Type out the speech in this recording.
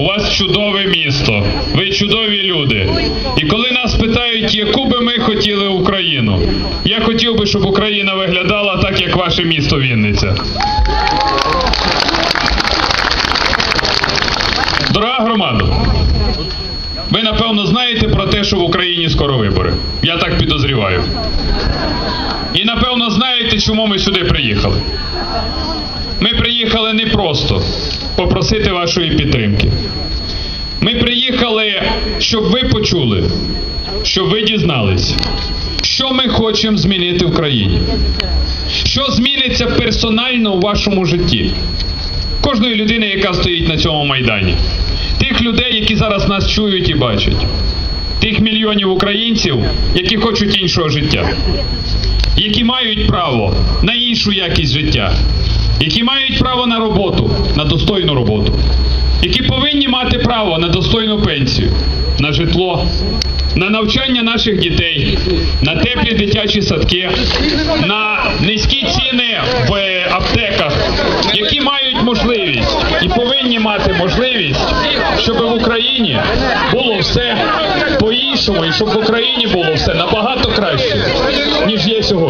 У вас чудове місто, ви чудові люди. І коли нас питають, яку би ми хотіли Україну, я хотів би, щоб Україна виглядала так, як ваше місто Вінниця. Дорога громада, ви напевно знаєте про те, що в Україні скоро вибори. Я так підозріваю. І напевно знаєте, чому ми сюди приїхали. Ми приїхали не просто попросити вашої підтримки. Ми приїхали, щоб ви почули, щоб ви дізнались, що ми хочемо змінити в країні. Що зміниться персонально у вашому житті? Кожної людини, яка стоїть на цьому майдані. Тих людей, які зараз нас чують і бачать. Тих мільйонів українців, які хочуть іншого життя які мають право на іншу якість життя, які мають право на роботу, на достойну роботу, які повинні мати право на достойну пенсію, на житло, на навчання наших дітей, на теплі дитячі садки, на низькі ціни в аптеках, які мають можливість і повинні мати можливість, щоб в Україні було все по-іншому, і щоб в Україні було все набагато краще, ніж є сьогодні.